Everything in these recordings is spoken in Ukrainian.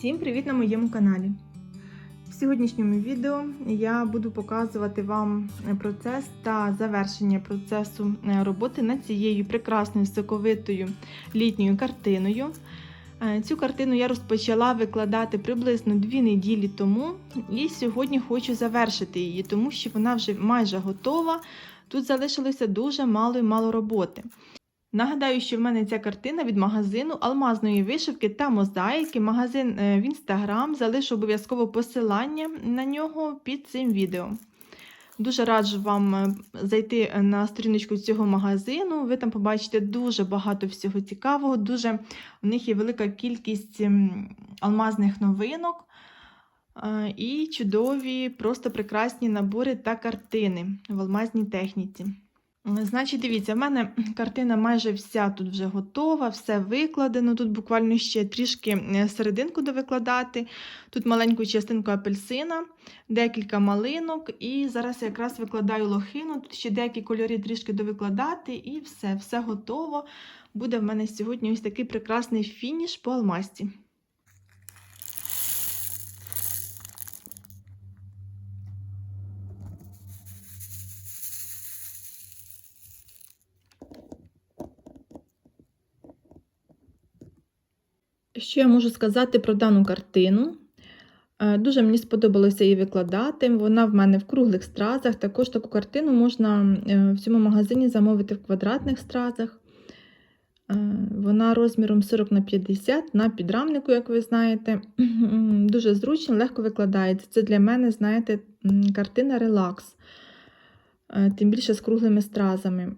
Всім привіт на моєму каналі! В сьогоднішньому відео я буду показувати вам процес та завершення процесу е, роботи над цією прекрасною соковитою літньою картиною. Е, Цю картину я розпочала викладати приблизно 2 неділі тому, і сьогодні хочу завершити її, тому що вона вже майже готова. Тут залишилося дуже мало і мало роботи. Нагадаю, що в мене ця картина від магазину алмазної вишивки та мозаїки. Магазин е, в інстаграм. Залишу обов'язково посилання на нього під цим відео. Дуже раджу вам е, зайти на сторіночку цього магазину. Ви там побачите дуже багато всього цікавого. Дуже у них є велика кількість алмазних новинок е, і чудові, просто прекрасні набори та картини в алмазній техніці. Значить, дивіться, в мене картина майже вся тут вже готова, все викладено. Тут буквально ще трішки е, серединку довикладати. Тут маленьку частинку апельсина, декілька малинок. І зараз я якраз викладаю лохину. Тут ще деякі кольори трішки довикладати, і все, все готово. Буде в мене сьогодні ось такий прекрасний фініш по алмазці. Що я можу сказати про дану картину? Е, Дуже мені сподобалося її викладати. Вона в мене в круглих стразах. Також таку картину можна е, в цьому магазині замовити в квадратних стразах. Е, Вона розміром 40 на 50 на підрамнику, як ви знаєте. Дуже зручно, легко викладається. Це для мене, знаєте, картина релакс. Тим більше з круглими стразами.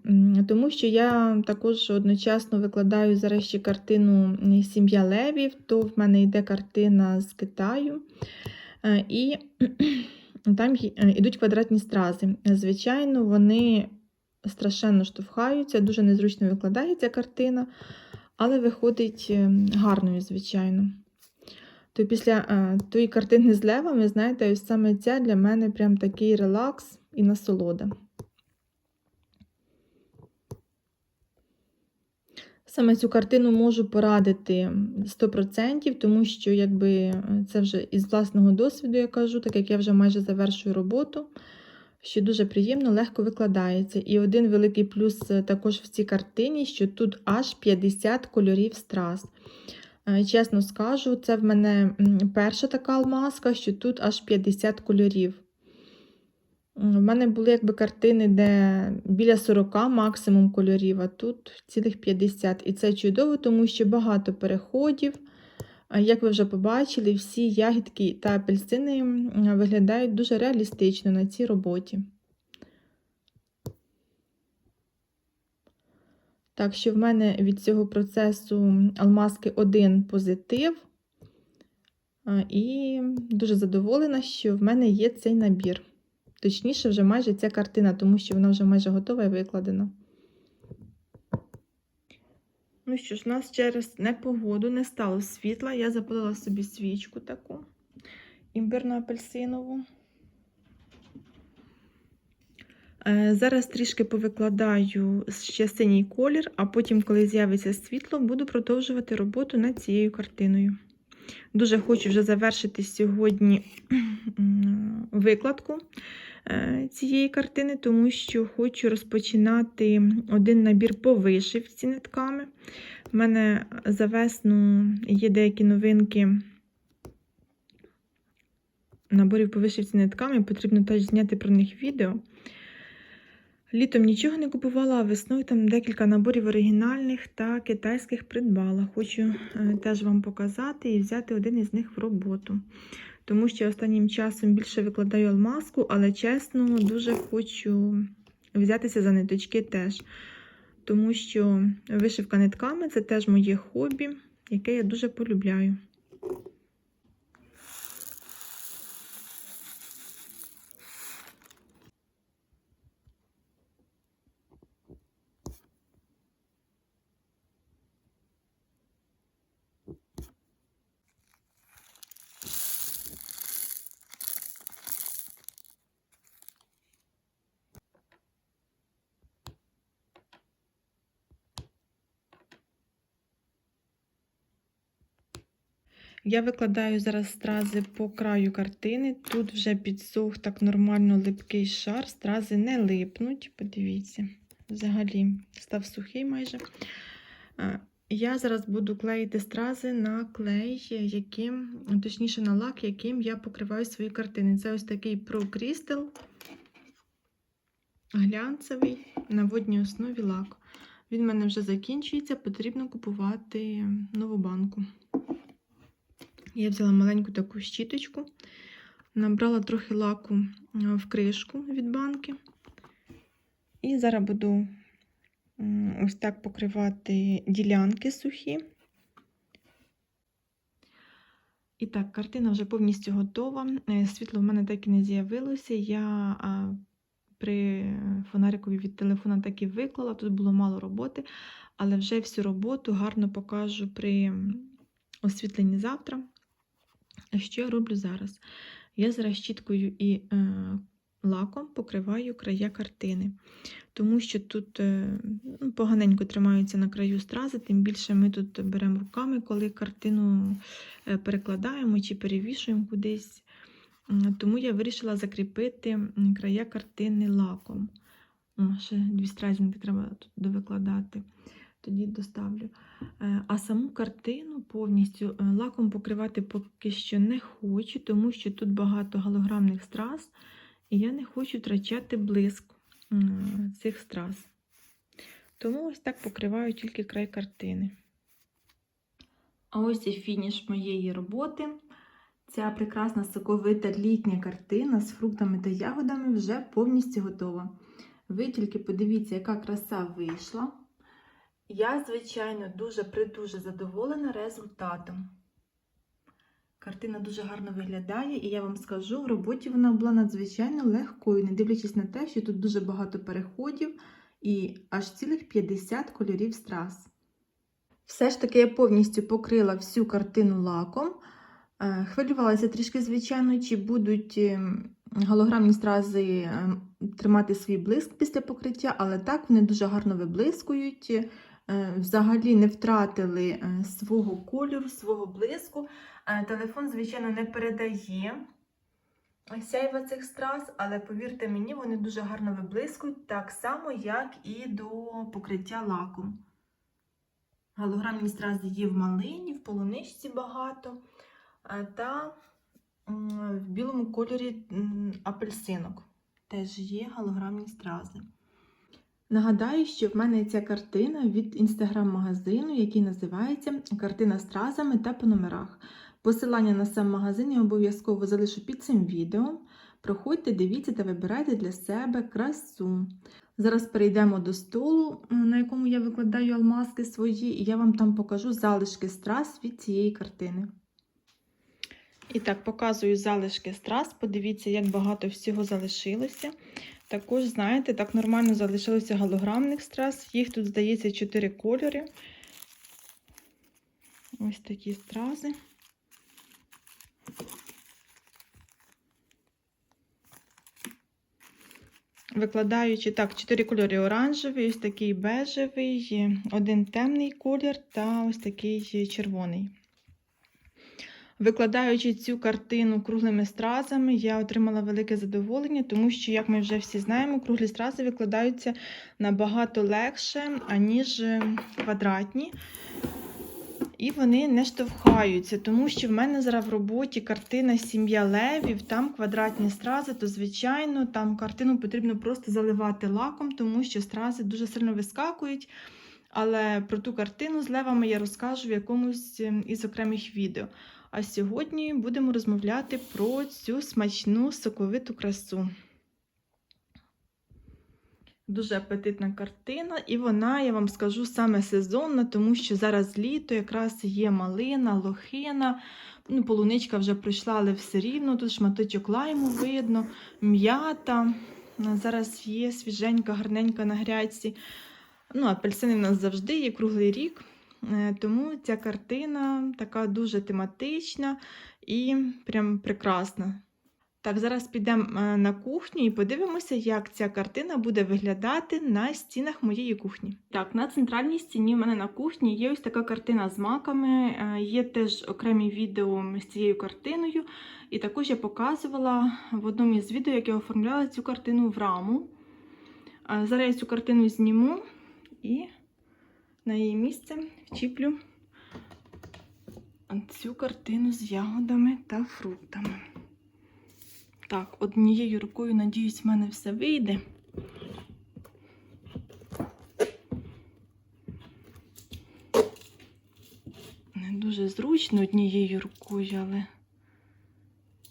Тому що я також одночасно викладаю зараз ще картину Сім'я Левів, то в мене йде картина з Китаю. І там йдуть квадратні стрази. Звичайно, вони страшенно штовхаються, дуже незручно викладається картина, але виходить гарною, звичайно. То після тої картини з левами, знаєте, ось саме ця для мене прям такий релакс і насолода. Саме цю картину можу порадити 100%, тому що якби, це вже із власного досвіду я кажу, так як я вже майже завершую роботу, що дуже приємно, легко викладається. І один великий плюс також в цій картині, що тут аж 50 кольорів страз. Чесно скажу, це в мене перша така алмазка, що тут аж 50 кольорів. У мене були якби картини, де біля 40 максимум кольорів, а тут цілих 50. І це чудово, тому що багато переходів. Як ви вже побачили, всі ягідки та апельсини виглядають дуже реалістично на цій роботі. Так що в мене від цього процесу алмазки один позитив. І дуже задоволена, що в мене є цей набір. Точніше, вже майже ця картина, тому що вона вже майже готова і викладена. Ну що ж, у нас через непогоду не стало світла. Я запалила собі свічку таку імбирно-апельсинову. Е, зараз трішки повикладаю ще синій колір, а потім, коли з'явиться світло, буду продовжувати роботу над цією картиною. Дуже хочу вже завершити сьогодні викладку цієї картини, тому що хочу розпочинати один набір по вишивці нитками. У мене за весну є деякі новинки наборів по вишивці нитками, потрібно теж зняти про них відео. Літом нічого не купувала, а весною там декілька наборів оригінальних та китайських придбала. Хочу теж вам показати і взяти один із них в роботу. Тому що останнім часом більше викладаю алмазку, але чесно, дуже хочу взятися за ниточки теж. Тому що вишивка нитками це теж моє хобі, яке я дуже полюбляю. Я викладаю зараз стрази по краю картини. Тут вже підсох так нормально липкий шар, стрази не липнуть. Подивіться, взагалі став сухий майже. Я зараз буду клеїти стрази на клей, яким, точніше на лак, яким я покриваю свої картини. Це ось такий Pro Crystal глянцевий на водній основі лак. Він в мене вже закінчується, потрібно купувати нову банку. Я взяла маленьку таку щіточку, набрала трохи лаку е, в кришку від банки. І зараз буду ось так покривати ділянки сухі. І так, картина вже повністю готова. Е, Світло в мене так і не з'явилося. Я при фонарикові від телефона так і виклала. Тут було мало роботи, але вже всю роботу гарно покажу при освітленні завтра. Що я роблю зараз? Я зараз щіткою і е, лаком покриваю края картини, тому що тут е, ну, поганенько тримаються на краю стрази, тим більше ми тут беремо руками, коли картину е, перекладаємо чи перевішуємо кудись. Тому я вирішила закріпити края картини лаком. О, ще дві стразінки треба тут довикладати. Тоді доставлю. Е, А саму картину повністю е, лаком покривати поки що не хочу, тому що тут багато голограмних страз, і я не хочу втрачати блиск цих страз. Тому ось так покриваю тільки край картини. А ось і фініш моєї роботи. Ця прекрасна соковита літня картина з фруктами та ягодами вже повністю готова. Ви тільки подивіться, яка краса вийшла. Я, звичайно, дуже придуже задоволена результатом. Картина дуже гарно виглядає, і я вам скажу, в роботі вона була надзвичайно легкою, не дивлячись на те, що тут дуже багато переходів і аж цілих 50 кольорів страз. Все ж таки я повністю покрила всю картину лаком. Е, Хвилювалася трішки, звичайно, чи будуть ем, голограмні стрази ем, тримати свій блиск після покриття, але так вони дуже гарно виблискують, взагалі не втратили е, свого кольору, свого блиску. Е, Телефон, звичайно, не передає сяйва цих страз, але повірте мені, вони дуже гарно виблискують, так само, як і до покриття лаком. Голограмні стрази є в малині, в полуничці багато, е, та в білому кольорі апельсинок. Теж є голограмні стрази. Нагадаю, що в мене ця картина від інстаграм-магазину, який називається Картина стразами та по номерах. Посилання на сам магазин я обов'язково залишу під цим відео. Проходьте, дивіться та вибирайте для себе красу. Зараз перейдемо до столу, на якому я викладаю алмазки свої, і я вам там покажу залишки страз від цієї картини. І так, показую залишки страз. Подивіться, як багато всього залишилося. Також, знаєте, так нормально залишилося голограмних страз. Їх тут, здається, 4 кольори. Ось такі стрази. Викладаючи так, 4 кольори оранжевий, ось такий бежевий, один темний колір та ось такий червоний. Викладаючи цю картину круглими стразами, я отримала велике задоволення, тому що, як ми вже всі знаємо, круглі стрази викладаються набагато легше, аніж е, квадратні. І вони не штовхаються, тому що в мене зараз в роботі картина Сім'я левів, там квадратні стрази, то, звичайно, там картину потрібно просто заливати лаком, тому що стрази дуже сильно вискакують. Але про ту картину з левами я розкажу в якомусь ем, із окремих відео. А сьогодні будемо розмовляти про цю смачну соковиту красу. Дуже апетитна картина, і вона, я вам скажу, саме сезонна, тому що зараз літо якраз є малина, лохина. Ну, полуничка вже пройшла, але все рівно. Тут шматочок лайму видно, м'ята. Зараз є свіженька, гарненька на грядці. Ну, апельсини в нас завжди є круглий рік. Е, Тому ця картина така дуже тематична і прям прекрасна. Так, зараз підемо е, на кухню і подивимося, як ця картина буде виглядати на стінах моєї кухні. Так, на центральній стіні в мене на кухні є ось така картина з маками. е, Є теж окремі відео з цією картиною. І також я показувала в одному із відео, як я оформляла цю картину в раму. Зараз я цю картину зніму і на її місце вчіплю цю картину з ягодами та фруктами. Так, однією рукою, надіюсь, в мене все вийде. Не дуже зручно однією рукою, але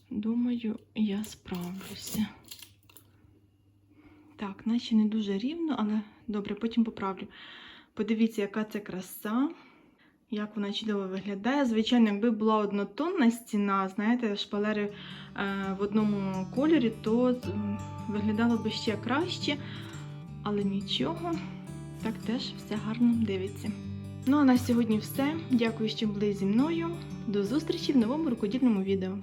думаю, я справлюся. Так, наче не дуже рівно, але добре, потім поправлю. Подивіться, яка це краса, як вона чудово виглядає. Звичайно, якби була однотонна стіна, знаєте, шпалери е, в одному кольорі, то виглядало би ще краще, але нічого, так теж все гарно дивиться. Ну а на сьогодні все. Дякую, що були зі мною. До зустрічі в новому рукодільному відео.